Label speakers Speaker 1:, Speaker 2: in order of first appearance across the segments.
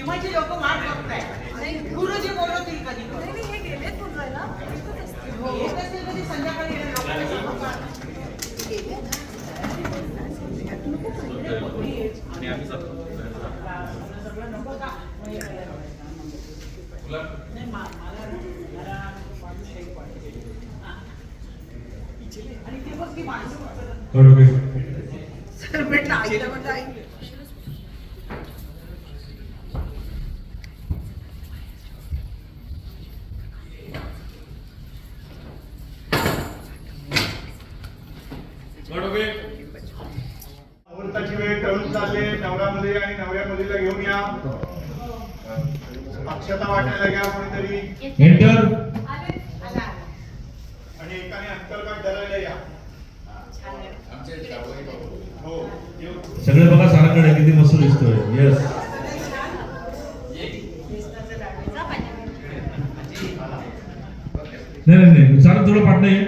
Speaker 1: भीमाची लोक वाट बघताय गुरुजी बोलवतील कधी
Speaker 2: हे.
Speaker 1: येत असेल कधी संध्याकाळी?
Speaker 3: आणि आम्ही जातो.
Speaker 1: सगळं नको का?
Speaker 3: तुला
Speaker 1: नाही, मा- मला ना जरा माणूस एक पाहिजे. हा. आणि ते बघ ती माणसं.
Speaker 2: सर म्हटलं आईला म्हटलं आई
Speaker 4: मुहूर्ताची वेळ टळून चालले. नवरा मुली आणि नवऱ्या मुलीला घेऊन या. अक्षता वाटायला घ्या कोणीतरी.
Speaker 5: एंटर
Speaker 2: आले
Speaker 1: आला, आला.
Speaker 4: आणि एकाने अंतर्गत धरायला या. हो येऊ.
Speaker 5: सगळे बघा साराकडे किती मस्त दिसतोय. येस नाही नाही नाही. सारं थोडं पाठ नाही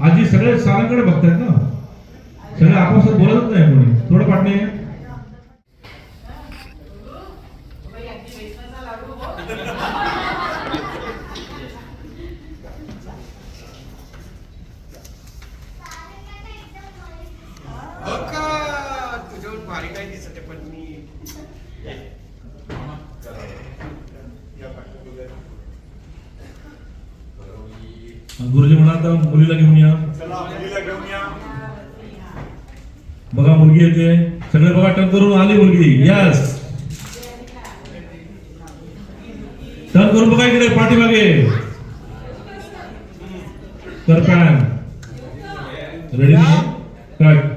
Speaker 5: आजी सगळे सारांकडे बघतायत ना. सगळे आपापसात बोलतच नाही कोणी. थोडं
Speaker 1: लाडू हो.
Speaker 5: गुरुजी म्हणा आता मुलीला घेऊन या.
Speaker 4: चला मुलीला घेऊन या.
Speaker 5: बघा मुलगी येते. सगळे बघा टर्न करून आली मुलगी. यस टर्न करून बघा इकडे पाठीमागे. कर पॅन. रेडी कट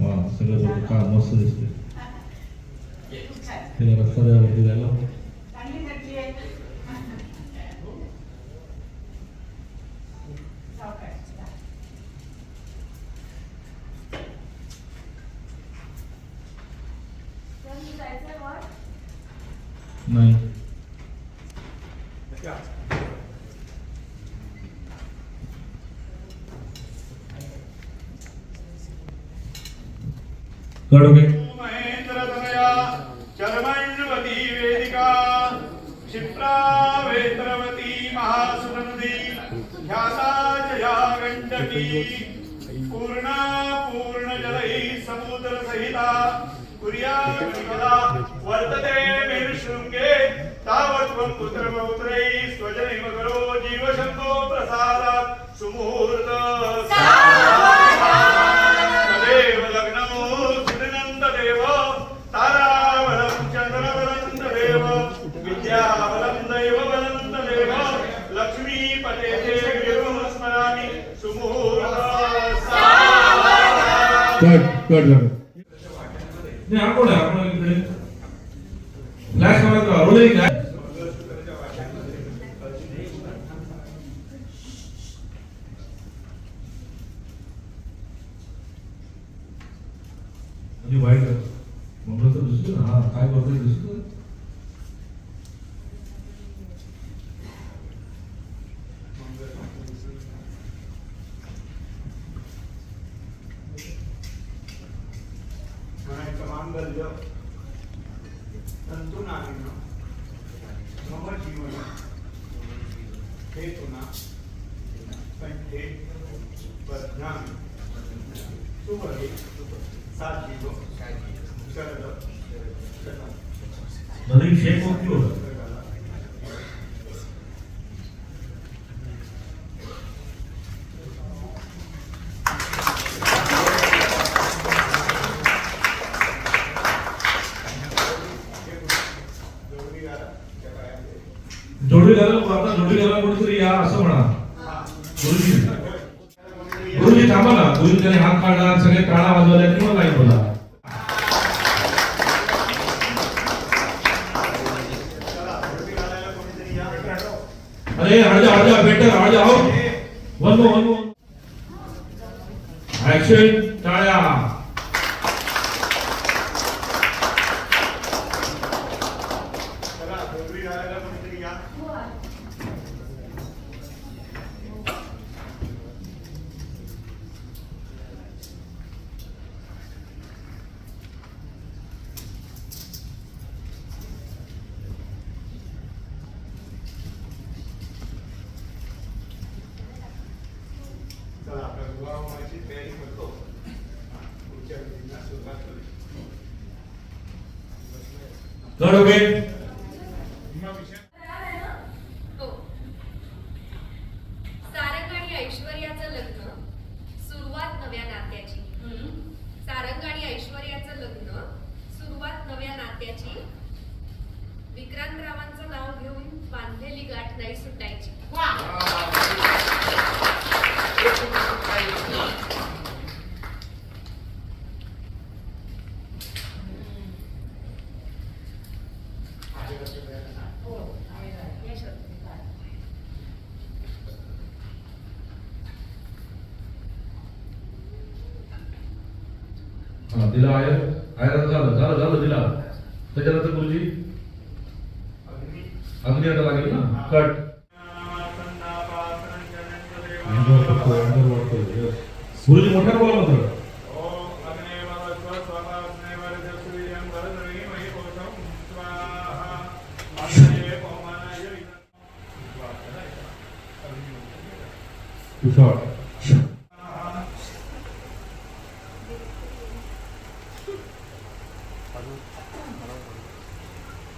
Speaker 5: वा सगळं बघ, का मस्त दिसते तिला रस्ता द्यावरती जायला
Speaker 1: चांगली
Speaker 5: नाही. कळोगे
Speaker 4: महेंद्र तनया वेदिका क्षिप्रा वेत्रवती महासुनंदी ध्यासा जया गंडकी पूर्णा पूर्ण जलई समुद्र सहिता कुर्या वर्तते मेरुशृंगे तावत्वं पुत्र पौत्रै स्वजनिम करो जीवशंभो प्रसादात् सुमुहूर्त। तदेव लग्नमो ताराबलं विद्याबलं लक्ष्मीपते गिरिं स्मरामि सुमुहूर्त।
Speaker 5: कट कट नाही आपण आहे, आपण इकडे. फ्लॅश मारतो रोलिंग आहे वाईट आहे. तर दिसतो हा काय करतोय दिसतो
Speaker 4: मम जीवन हे तुना कंठे बध्नामि सुभगे साजीव शरद शतम्.
Speaker 5: नवीन शेप होती होता
Speaker 4: जोडवी घाला त्या पायामध्ये.
Speaker 5: जोडी घाला आता जोडी घाला कुठेतरी या असं म्हणा. गुरुजी. गुरुजी थांबा ना. गुरुजी त्याने हात काढला सगळे काळा वाजवल्या किंवा नाही बोला. अरे हळजा हळजा बेटर हळजा हो वन वन वन ऍक्शन
Speaker 4: ઘર
Speaker 6: हा,
Speaker 4: दिला आयर आयर झालं झालं झालं दिला। त्याच्यानंतर गुरुजी? अग्नी आता लागेल कट। गुरुजी, मोठ्यानं बोला मात्र टू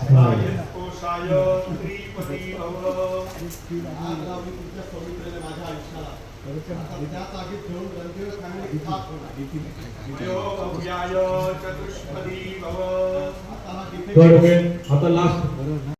Speaker 4: स्माइल येस
Speaker 3: पवित्रेने माझ्या आयुष्याला ठेवून रणदेव फॅमिली
Speaker 5: चतुष्पदी भव
Speaker 4: आता लास्ट